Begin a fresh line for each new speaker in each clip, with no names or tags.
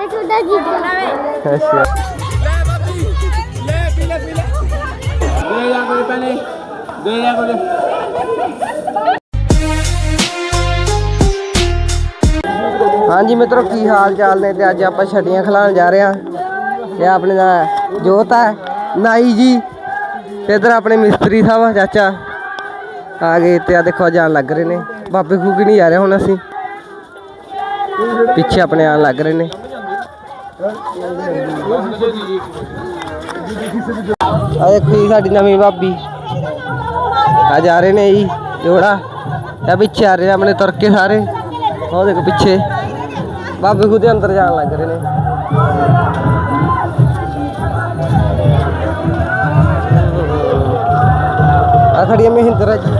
ਤੇ ਛੋਟਾ ਜੀਜਾ
ਅੱਛਾ
ਦੇ ਜਾ ਕੋਈ ਪਹਿਲੇ ਦੇ ਜਾ ਕੋਈ
ਹਾਂਜੀ ਮਿੱਤਰੋ ਕੀ ਹਾਲ ਚਾਲ ਨੇ ਤੇ ਅੱਜ ਆਪਾਂ ਛਟੀਆਂ ਖਿਲਾਣ ਜਾ ਰਹੇ ਹਾਂ। ਇਹ ਆਪਣੇ ਦਾ ਜੋਤ ਹੈ ਨਾਈ ਜੀ ਤੇ ਇਧਰ ਆਪਣੇ ਮਿਸਤਰੀ ਸਾਹਿਬ ਆ, ਚਾਚਾ। ਆ ਗਏ ਤੇ ਆ ਦੇਖੋ ਜਾਣ ਲੱਗ ਰਹੇ ਨੇ। ਬਾਬੇ ਖੂਗੀ ਨਹੀਂ ਜਾ ਰਹੇ ਹੁਣ ਅਸੀਂ। ਪਿੱਛੇ ਆਪਣੇ ਆਣ ਲੱਗ ਰਹੇ ਨੇ। ਆ ਦੇਖੋ ਜੀ ਸਾਡੀ ਨਵੀਂ ਭਾਬੀ। ਆ ਜਾ ਰਹੇ ਨੇ ਜੀ ਜੋੜਾ। ਆ ਪਿੱਛੇ ਆ ਰਹੇ ਨੇ ਆਪਣੇ ਤੁਰ ਕੇ ਸਾਰੇ। ਉਹ ਦੇਖੋ ਪਿੱਛੇ। ਬਾਬੇ ਖੁਦ ਅੰਦਰ ਜਾਣ ਲੱਗ ਰਹੇ ਨੇ। ਆ ਖੜੀ ਹੈ ਮਹਿੰਦਰਾ ਜੀ।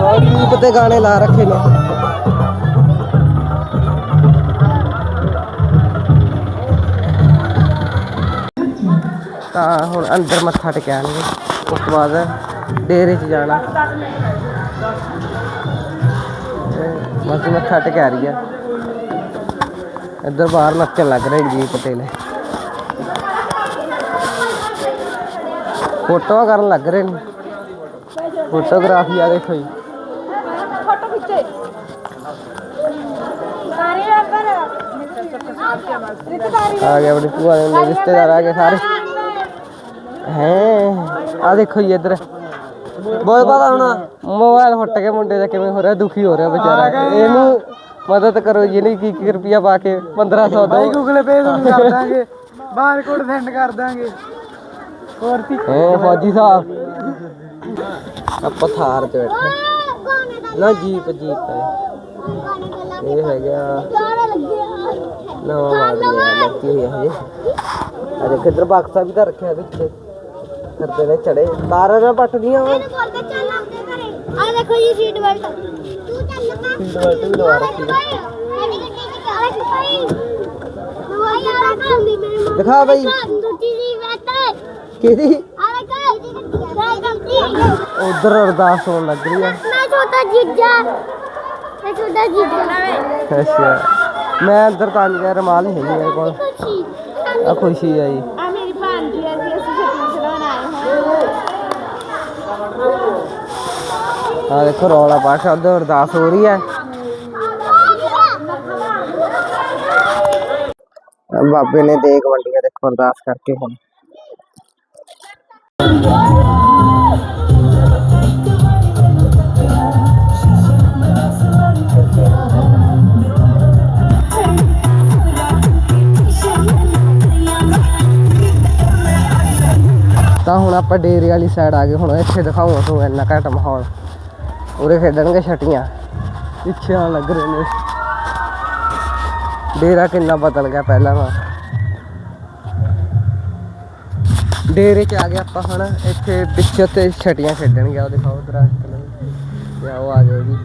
ਬਹੁਤ ਤੇ ਗਾਣੇ ਲਾ ਰੱਖੇ ਨੇ। ਤਾਂ ਹੁਣ ਅੰਦਰ ਮੱਥਾ ਟਿਕਾਣਗੇ। ਉਸ ਤੋਂ ਬਾਅਦ ਡੇਰੇ 'ਚ ਜਾਣਾ। ਮਸੀ ਮੱਥਾ ਟਿਕਾ ਰਹੀ ਆ। ਇੱਧਰ ਬਾਹਰ ਨੱਚਣ ਲੱਗ ਰਹੇ ਜੀ ਪਟੇਲ। ਫੋਟੋਆਂ ਕਰਨ ਲੱਗ ਰਹੇ ਨੇ। ਫੋਟੋਗ੍ਰਾਫੀ ਆ ਦੇਖੋ ਜੀ। ਆ ਗਏ ਬੜੀ ਭੂਆ ਦੇ ਰਿਸ਼ਤੇਦਾਰ ਆ ਗਏ ਸਾਰੇ। ਹੈ। ਆ ਦੇਖੋ ਜੀ ਇੱਧਰ। ਬਹੁਤ ਪਤਾ ਹੁਣ ਮੋਬਾਈਲ ਫੁੱਟ ਕੇ ਮੁੰਡੇ ਦਾ ਕਿਵੇਂ ਹੋ ਰਿਹਾ ਦੁਖੀ ਹੋ ਰਿਹਾ ਵਿਚਾਰਾ। ਇਹਨੂੰ ਮਦਦ ਕਰੋ ਜੀ ਨਹੀਂ ਕੀ ਕੀ ਰੁਪਿਆ ਪਾ ਕੇ 1500 ਦੋ।
ਗੂਗਲ ਪੇ ਤੁਹਾਨੂੰ ਕਰ ਦਾਂਗੇ। ਬਾਰਕੋਡ ਸੈਂਡ ਕਰ ਦਾਂਗੇ। ਹੋਰ ਕੀ?
ਹੈ ਫੌਜੀ ਸਾਹਿਬ। ਆਪਾਂ ਥਾਰ ਤੇ ਬੈਠੇ। ਨਾ ਜੀਪ ਜੀਪ ਹੈ ਇਹ ਹੈਗਾ। ਨਵਾਂ ਮਾਡਲ ਹੈ ਲੱਗੀ ਹੋਈ ਹੈ ਅਰੇ ਕਿੱਧਰ ਬਕਸਾ ਵੀ ਤਾਂ ਰੱਖਿਆ ਵਿੱਚ। ਕਰਦੇ ਨੇ ਚੜੇ। ਤਾਰਾਂ ਨਾਲ ਪੱਟਦੀਆਂ ਵਾ।
ਆ ਦੇਖੋ ਜੀ ਸੀਟ ਬੈਲਟ। ਤੂੰ ਚੱਲ ਪਾ।
ਸੀਟ ਬੈਲਟ ਵੀ ਲਵਾ ਰੱਖੀ ਹੈ
ਸਾਡੀ ਗੱਡੀ ਚ ਚੱਲ ਭਾਈ ਦਵਾਈ ਆ ਰੱਖੀ ਮੇਰੇ ਮਾਂ
ਦਿਖਾ ਬਈ।
ਦੂਜੀ ਸੀ ਬੈਠ
ਕਿਹਦੀ?
ਆ ਦੇਖ ਸਾਈ ਗਲਤੀ
ਉਧਰ ਅਰਦਾਸ ਹੋਣ ਲੱਗ ਰਹੀ ਆ।
ਮੈਂ ਛੋਟਾ ਜੀਜਾ। ਮੈਂ ਛੋਟਾ ਜੀਜਾ।
ਅੱਛਾ। ਮੈਂ ਅੰਦਰ ਤਾਂ ਨਹੀਂ ਗਿਆ ਰਮਾਲ ਹੈ ਨਹੀਂ ਮੇਰੇ ਕੋਲ।
ਖੁਸ਼ੀ
ਆ ਖੁਸ਼ੀ ਆ ਜੀ
ਆ ਮੇਰੀ ਭਾਂਜੀ ਆ ਜੀ ਅਸੀਂ ਛੱਟੀ ਛਡਾਉਣ ਆਏ ਹਾਂ
ਆ ਦੇਖੋ ਰੌਲਾ ਪਾਸ਼ਾ ਉਧਰ ਅਰਦਾਸ ਹੋ ਰਹੀ ਹੈ। ਬਾਬੇ ਨੇ ਦੇਖ ਵੰਡੀਆਂ ਦੇਖੋ ਅਰਦਾਸ ਕਰਕੇ ਹੁਣ। ਤਾਂ ਹੁਣ ਆਪਾਂ ਡੇਰੇ ਵਾਲੀ ਸਾਈਡ ਆ ਗਏ। ਹੁਣ ਇੱਥੇ ਦਿਖਾਓ ਤੁਹਾਨੂੰ ਇੰਨਾ ਘੱਟ ਮਾਹੌਲ। ਉਰੇ ਖੇਡਣਗੇ ਛਟੀਆਂ। ਪਿੱਛੇ ਆਉਣ ਲੱਗ ਰਹੇ ਨੇ। ਡੇਰਾ ਕਿੰਨਾ ਬਦਲ ਗਿਆ ਪਹਿਲਾਂ ਨਾਲ ਡੇਰੇ ਚ ਆ ਗਿਆ ਆਪਾਂ ਹੁਣ, ਇੱਥੇ ਪਿੱਛੇ ਤੇ ਛਟੀਆਂ ਖੇਡਣਗੇ ਉਹ ਦਿਖਾਓ ਦਰਖਤ ਨੇ। ਤੇ ਆਓ ਆ ਗਏ ਜੀ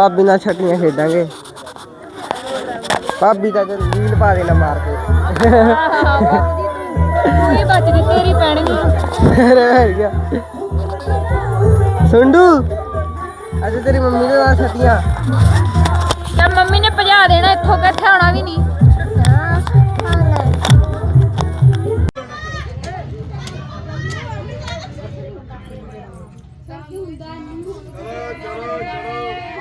ਭਾਬੀ ਨਾਲ ਛਟੀਆਂ ਖੇਡਾਂਗੇ। ਭਾਬੀ ਦਾ ਜਦ ਰੀਲ ਪਾ ਦੇਣਾ ਮਾਰ ਕੇ।
ਤੂੰ ਹੀ ਬਚ ਗਈ ਤੇਰੀ
ਗਿਆ। ਸੁੰਡੂ ਅੱਜ ਤੇਰੀ ਮੰਮੀ ਦੇ ਨਾਲ ਛਟੀਆਂ
ਤੇ ਮੰਮੀ ਨੇ ਭਜਾ ਦੇਣਾ ਇੱਥੋਂ ਇਕੱਠੇ ਹੋਣਾ ਵੀ ਨਹੀਂ।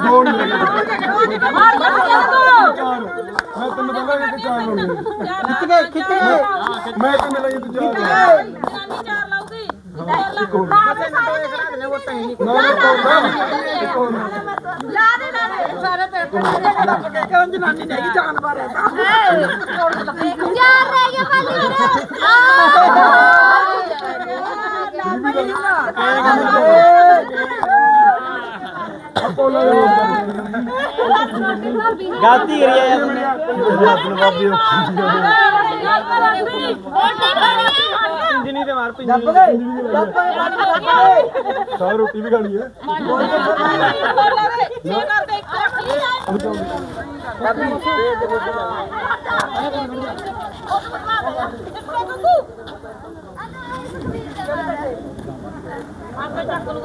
ਦੋ ਨਹੀਂ ਲੱਗੇ ਚਾਰ ਮੈਂ ਤੈਨੂੰ ਕਹਿੰਦਾ ਕਿ ਚਾਰ ਲਾਉਣੀ
ਖਿੱਚ ਕੇ ਖਿੱਚ ਕੇ
ਮੈਂ ਤੈਨੂੰ ਲੱਗੀ ਤੂੰ ਚਾਰ ਲਾ। ਇੱਕ ਹੋਰ ਨਾ ਨਾ ਇੱਕ ਹੋਰ
ਚਾਰ ਰਹਿ ਗਏ ਖਾਲੀ
ਆਪੋਲੋ ਦੇ
ਗਲਤੀ ਕਰੀ ਆ
ਆਪਣਾ ਬਾਬੀ
ਪਿੰਜਣੀ ਤੇ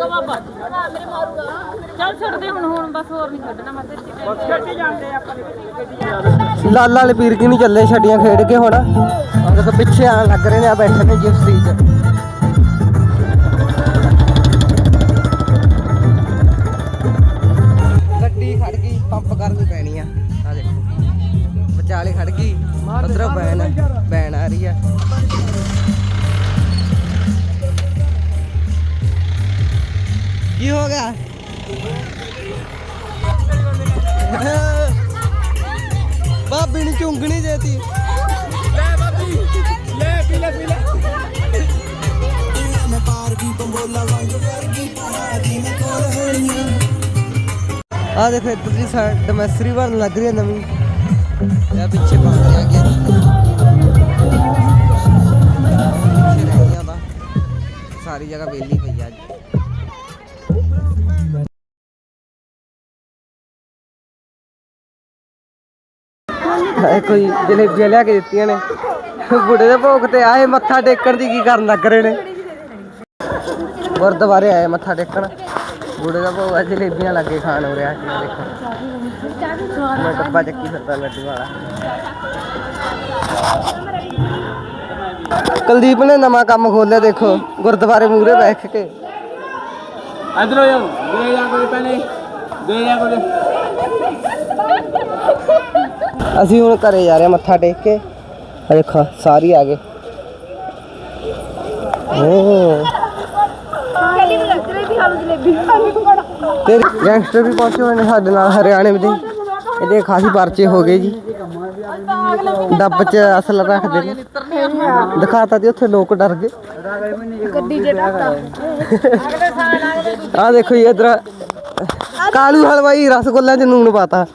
ਮਾਰ ਪਿੰਜਣੀ
ਸਾਰ ਰੋਟੀ ਵੀ ਖਾਣੀ ਹੈ
ਚੱਲ ਛੱਡ ਦੇ ਹੁਣ ਹੁਣ ਬਸ ਹੋਰ ਨਹੀਂ ਛੱਡਣਾ ਮੈਂ ਤੇ
ਲਾਲਾ ਵਾਲੇ ਪੀਰ ਕੀ ਨਹੀਂ ਚੱਲੇ ਛੱਡੀਆਂ ਖੇਡ ਕੇ ਹੁਣ? ਪਿੱਛੇ ਆਣ ਲੱਗ ਰਹੇ ਨੇ ਆ ਬੈਠੇ ਨੇ ਜਿਪਸੀ ਚ। ਕੀ ਹੋ ਗਿਆ? ਬਾਬੀ ਨੂੰ ਚੁੰਗਣੀ ਦੇਤੀ। ਆ ਦੇਖੋ ਇੱਧਰ ਦੀ ਸਾਈਡ ਡਮੈਸਰੀ ਬਣ ਲੱਗ ਰਹੀ ਹੈ ਨਵੀਂ। ਇਹ ਪਿੱਛੇ ਪਾਣੀ ਆ ਗਿਆ ਸਾਰੀ ਜਗ੍ਹਾ ਵਿਹਲੀ ਪਈ ਆ ਅੱਜ। ਕੋਈ ਜਲੇਬੀਆਂ ਲਿਆ ਕੇ ਦਿੱਤੀਆਂ ਨੇ। ਬੁੱਢੇ ਦੇ ਭੋਗ ਤੇ ਆਏ, ਮੱਥਾ ਟੇਕਣ ਦੀ ਕੀ ਕਰਨ ਲੱਗ ਰਹੇ ਨੇ? ਗੁਰਦੁਆਰੇ ਆਏ, ਮੱਥਾ ਟੇਕਣ। ਬੁੱਢੇ ਦਾ ਭੋਗ ਆ, ਜਲੇਬੀਆਂ ਲੱਗੇ ਖਾਣ ਹੋ ਰਿਹਾ ਸੀ ਦੇਖੋ। ਮੈਂ ਡੱਬਾ ਚੱਕੀ ਫਿਰਦਾ, ਲੱਡੂ ਵਾਲਾ। ਕੁਲਦੀਪ ਨੇ ਨਵਾਂ ਕੰਮ ਖੋਲਿਆ ਦੇਖੋ, ਗੁਰਦੁਆਰੇ ਮੂਹਰੇ ਬੈਠ ਕੇ।
ਇਧਰ ਹੋ ਦੇ ਜਾ ਕੋਈ ਪਹਿਲੇ। ਦੇ ਜਾ ਕੋਈ
ਅਸੀਂ ਹੁਣ ਘਰੇ ਜਾ ਰਹੇ ਹਾਂ ਮੱਥਾ ਟੇਕ ਕੇ। ਆ ਦੇਖੋ ਸਾਰੀ ਆ ਗਏ। ਤੇ ਗੈਂਗਸਟਰ ਵੀ ਪਹੁੰਚੇ ਹੋਏ ਨੇ ਸਾਡੇ ਨਾਲ ਹਰਿਆਣੇ ਦੇ। ਇਹਦੇ ਖਾਸੀ ਪਰਚੇ ਹੋ ਗਏ ਜੀ। ਡੱਬ ਚ ਅਸਲ ਰੱਖਦੇ ਨੇ। ਦਿਖਾਤਾ ਜੀ ਉੱਥੇ ਲੋਕ ਡਰ ਗਏ। ਆ ਦੇਖੋ ਜੀ ਇਧਰ ਕਾਲੂ ਹਲਵਾਈ ਰਸਗੁੱਲਿਆਂ ਚ ਨੂਨ ਪਾਤਾ।